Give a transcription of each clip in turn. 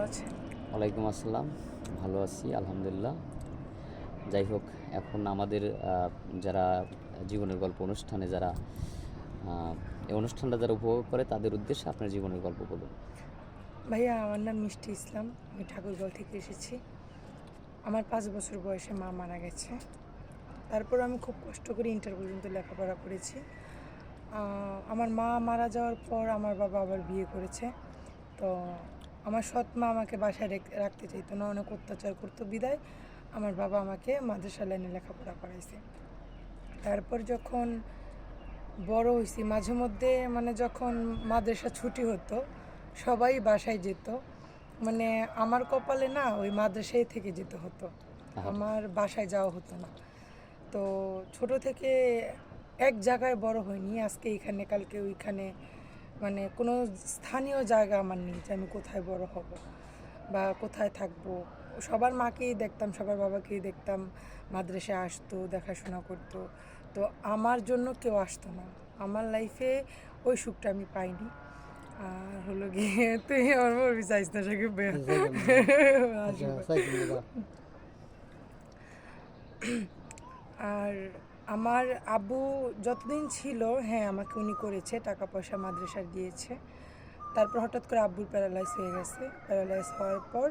ভালো আছেন? ওয়ালাইকুম আসসালাম ভালো আছি আলহামদুলিল্লাহ। যাই হোক এখন আমাদের যারা জীবনের গল্প অনুষ্ঠানে যারা এই অনুষ্ঠানটা যারা উপভোগ করে তাদের উদ্দেশ্যে আপনার জীবনের গল্প বলুন। ভাইয়া আমার নাম মিষ্টি ইসলাম আমি ঠাকুরগাঁও থেকে এসেছি। আমার পাঁচ বছর বয়সে মা মারা গেছে। তারপর আমি খুব কষ্ট করে ইন্টার পর্যন্ত লেখাপড়া করেছি। আমার মা মারা যাওয়ার পর আমার বাবা আবার বিয়ে করেছে। তো আমার সৎ মা আমাকে বাসায় রেখ- রাখতে চাইতো না অনেক অত্যাচার করতো। বিদায় আমার বাবা আমাকে মাদ্রাসা লাইনে লেখাপড়া করাইছে। তারপর যখন বড় হয়েছি মাঝে মধ্যে মানে যখন মাদ্রাসা ছুটি হতো সবাই বাসায় যেত। মানে আমার কপালে না ওই মাদ্রাসায় থেকে যেতে হতো। আমার বাসায় যাওয়া হতো না। তো ছোট থেকে এক জায়গায় বড় হয়নি আজকে এখানে কালকে ওইখানে মানে কোনো স্থানীয় জায়গা আমার নেই যে আমি কোথায় বড় হব বা কোথায় থাকব। সবার মাকেই দেখতাম সবার বাবাকেই দেখতাম মাদ্রাসায় আসতো দেখাশোনা করতো। তো আমার জন্য কেউ আসতো না। আমার লাইফে ওই সুখটা আমি পাইনি। আর হলো গিয়ে তুই আমার বলবি চাইস না সাকিব ভাইয়া। আসবে। আর আমার আব্বু যতদিন ছিল হ্যাঁ আমাকে উনি করেছে টাকা পয়সা মাদ্রাসা দিয়েছে। তারপর হঠাৎ করে আব্বুর প্যারালাইজ হয়ে গেছে। প্যারালাইজ হওয়ার পর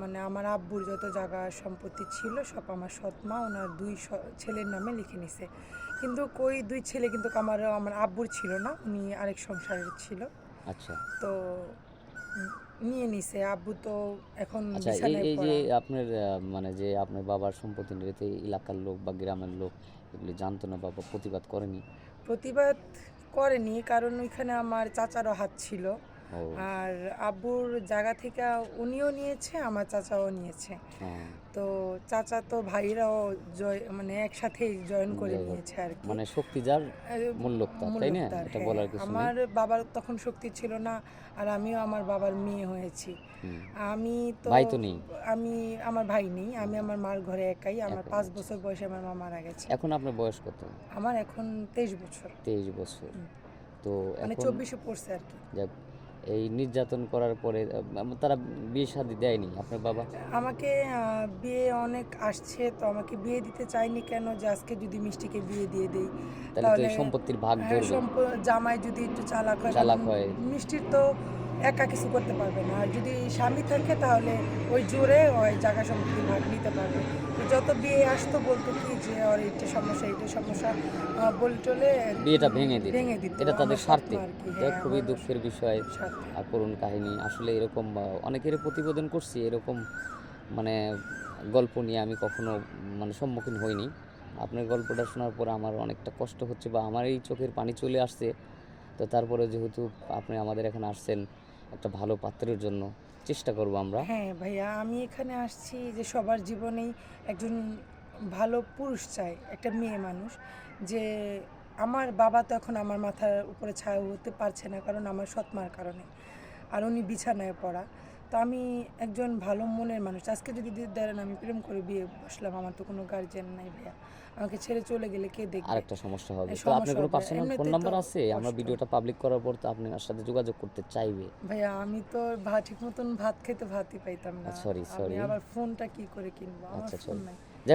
মানে আমার আব্বুর যত জায়গা সম্পত্তি ছিল সব আমার সৎ মা ওনার দুই স- ছেলের নামে লিখে নিছে। কিন্তু কই দুই ছেলে কিন্তু আমার আমার আব্বুর ছিল না উনি আরেক সংসারের ছিল। আচ্ছা। তো নিয়ে নিছে আব্বু তো এখন আচ্ছা এই যে আপনার মানে যে আপনার বাবার সম্পত্তি নিয়ে তো এলাকার লোক বা গ্রামের লোক এগুলি জানতো না বা বা প্রতিবাদ করেনি? প্রতিবাদ করেনি কারণ ওইখানে আমার চাচারও হাত ছিল। আর আব্বুর জায়গা থেকে উনিও নিয়েছে আমার চাচাও নিয়েছে। তো চাচা তো ভাইরাও জয় মানে একসাথেই জয়েন করে নিয়েছে আর কি। মানে শক্তি যার তার তাই না? এটা হ্যাঁ। বলার কিছু আমার বাবার তখন শক্তি ছিল না আর আমিও আমার বাবার মেয়ে হয়েছি। আমি তো ভাই তো নেই? আমি আমার ভাই নেই আমি আমার মার ঘরে একাই আমার পাঁচ আচ্ছা। বছর বয়সে আমার মা মারা গেছে। এখন আপনার বয়স কত? আমার এখন তেইশ বছর। তেইশ বছর। তো মানে চব্বিশে পড়ছে আর কি। যাক এই নির্যাতন করার পরে তারা বিয়ে শাদী দেয়নি? আপনার বাবা? আমাকে আহ, বিয়ে অনেক আসছে তো আমাকে বিয়ে দিতে চাইনি কেন? যে আজকে যদি মিষ্টিকে বিয়ে দিয়ে দেই তাহলে সম্পত্তির ভাগ হ্যাঁ, জামাই যদি একটু চালাক হয় চালাক হয়। মিষ্টির তো একা কিছু করতে পারবে না। আর যদি স্বামী থাকে তাহলে ওই জোরে ওই জায়গা সম্পত্তি ভাগ নিতে পারবে। যত বিয়ে আসতো বলতো কি যে ওর এইটা সমস্যা এইটা সমস্যা বলে টলে বিয়েটা ভেঙে দিত। ভেঙে দিত। এটা তাদের স্বার্থে। এটা হ্যাঁ, খুবই দুঃখের বিষয় আর করুণ কাহিনী। আসলে এরকম অনেকেরই প্রতিবেদন করছি এরকম মানে গল্প নিয়ে আমি কখনো মানে সম্মুখীন হইনি। আপনার গল্পটা শোনার পর আমার অনেকটা কষ্ট হচ্ছে বা আমার এই চোখের পানি চলে আসছে। তো তারপরে যেহেতু আপনি আমাদের এখানে আসছেন একটা ভালো পাত্রের জন্য চেষ্টা করব আমরা। হ্যাঁ ভাইয়া, আমি এখানে আসছি যে সবার জীবনেই একজন ভালো পুরুষ চাই, একটা মেয়ে মানুষ, যে আমার বাবা তো এখন আমার মাথার উপরে ছায়া হতে পারছে না কারণ আমার সৎমার কারণে, আর উনি বিছানায় পড়া। তো আমি একজন ভালো মনের মানুষ। আজকে যদি ধরেন আমি প্রেম করে বিয়ে বসলাম আমার তো কোনো গার্জেন নাই ভাইয়া। আমাকে ছেড়ে চলে গেলে কে দেখবে? আরেকটা সমস্যা হবে। তো আপনার কোনো পার্সোনাল ফোন নাম্বার আছে? আমরা ভিডিওটা পাবলিক করার পর তো আপনি আমার সাথে যোগাযোগ করতে চাইবে। ভাইয়া আমি তো ভাত ঠিক মতন ভাত খেতে ভাতই পাইতাম না। সরি সরি আবার ফোনটা কি করে কিনবো? আমার আচ্ছা, ফোন নাই।